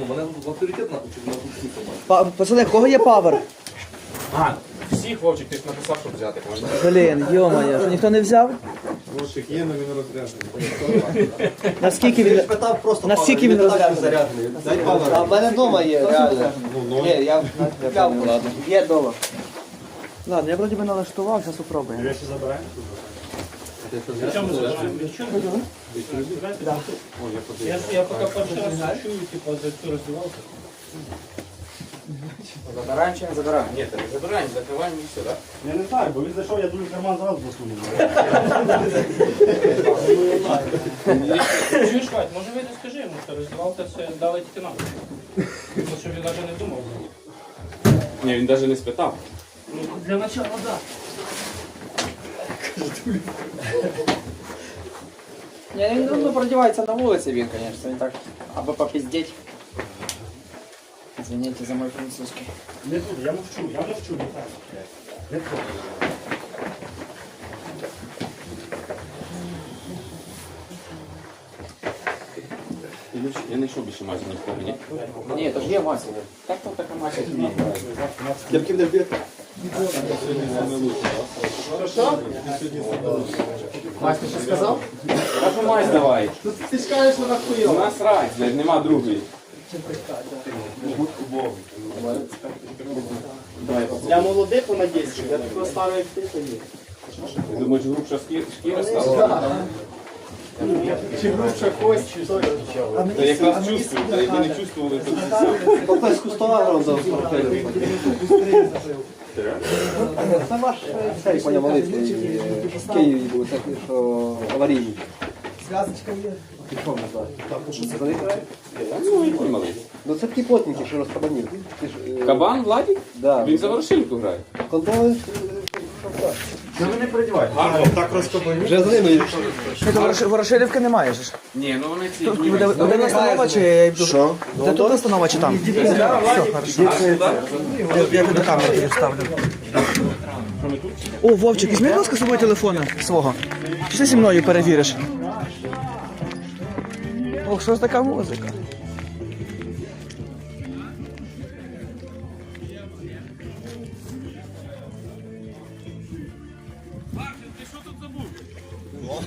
ну, мене в авторитет на на тут має. Па- Пацани, в кого є павер? А, всіх Вовчик, ти ж написав, щоб взяти можна. Блін, йо-моє, ніхто не взяв? Вовчик є, але він розряджений. Наскільки він. Питав просто Наскільки він розряджений? заряджений. Дай павер. А в мене вдома є, реально. Ні, я я. Є вдома. Ладно, я вроді би налаштував, зараз спробуємо. Я, поки перший раз чую, типу, за цю роздівалку. Забираємо чи не забираємо? Ні, та не забираємо, закриваємо і все, так? Я не знаю, бо він зайшов, я другий карман зразу засунув. Чуєш, Вадь, може вийди скажи йому, що роздівалка це дала тільки нам. Ну, щоб він навіть не думав. Ні, він навіть не спитав. Ну, для начала, да. Ні, він ну, продівається на вулиці він, звісно, він так, аби попіздіть. Извините за мой французький. Не буду, я мовчу, я мовчу, не так. Не буду. Я не йшов більше майже нікого, ні? Ні, то ж є Вася. Так то така мача. Кільки не вбити? Ти що сказав? Кажу, май давай. Ти ж кажеш, вона У хуйова. нас рать, блядь, нема другої. Для молодих вона є. Я такого старого як ти, то ні. Ти думаєш, грубша шкі- шкіра стала? Чи грубша кость, чи що. Та якраз чувствую, та якби не чувствували, то з кустова грав Це ваш е, цей поняв Малицький е, в Києві був, такий, що аварійний. Зв'язочка є. Пішов назад. Це? Ну, малий. Ну це такі плотники, що розкабанів. Е, Кабан Владик? Да. Він за ворошилку грає. Контроли. Вже з ними. Ворошилівки немає ж. Ні, ну вони ці. Буде буде настанова чи Що? Де тут настанова чи там? Все, хорошо. Я до камери тобі вставлю. О, Вовчик, візьми, будь ласка, з собою телефона свого. Чи ти зі мною перевіриш? Ох, що ж така музика?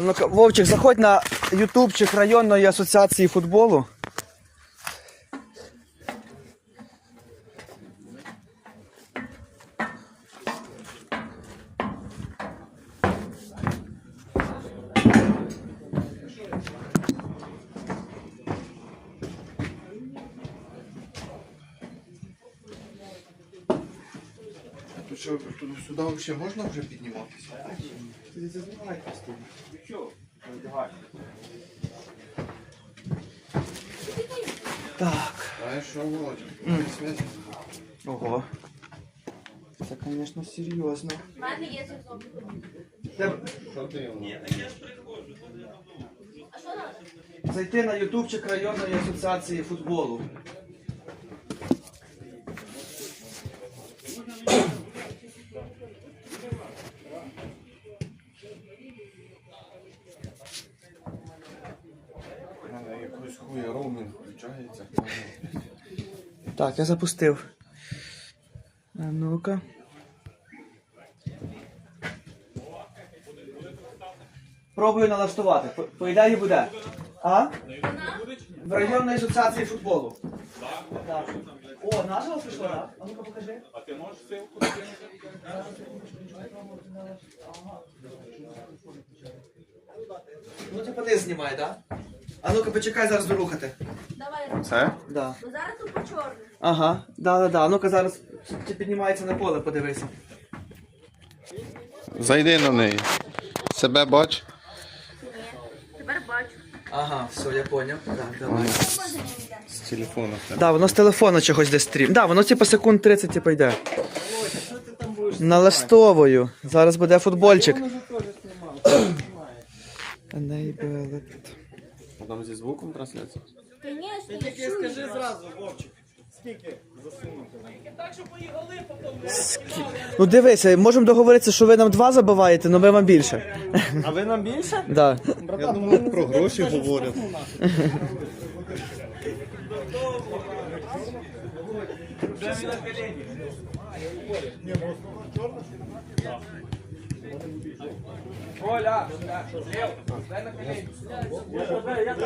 Ну-ка, Вовчик, заходь на ютубчик районної асоціації футболу. Тут сюди взагалі можна вже підніматися? Так. А що, Володя? Ого. Це, звісно, серйозно. мене є зв'язок. А що надо? Зайти на ютубчик районної асоціації футболу. Так, я запустив. А ну-ка. Пробую налаштувати. По, по ідеї буде. А? В районної асоціації футболу. Так. О, наживо пішло, так? А ну-ка покажи. А ти можеш ссылку Ну ти пониз знімай, так? А ну-ка почекай зараз дорухати. Давай, Це? Да. бо зараз тут по чорному. Ага, да, да, да. Ну-ка зараз чи піднімається на поле, подивися. Зайди на неї. Себе бач. Ні. Тепер бачу. Ага, все, я поняв. Так, давай. З телефону. Да, воно з телефона чогось десь стрім. Да, воно типу секунд 30 типу йде. Налаштовую. Зараз буде футбольчик. Enabled. Там зі звуком трансляція. Конечно, я чую. Ну дивися, можемо договоритися, що ви нам два забиваєте, але ми вам більше. А ви нам більше? Да. Я думаю, про гроші говорять.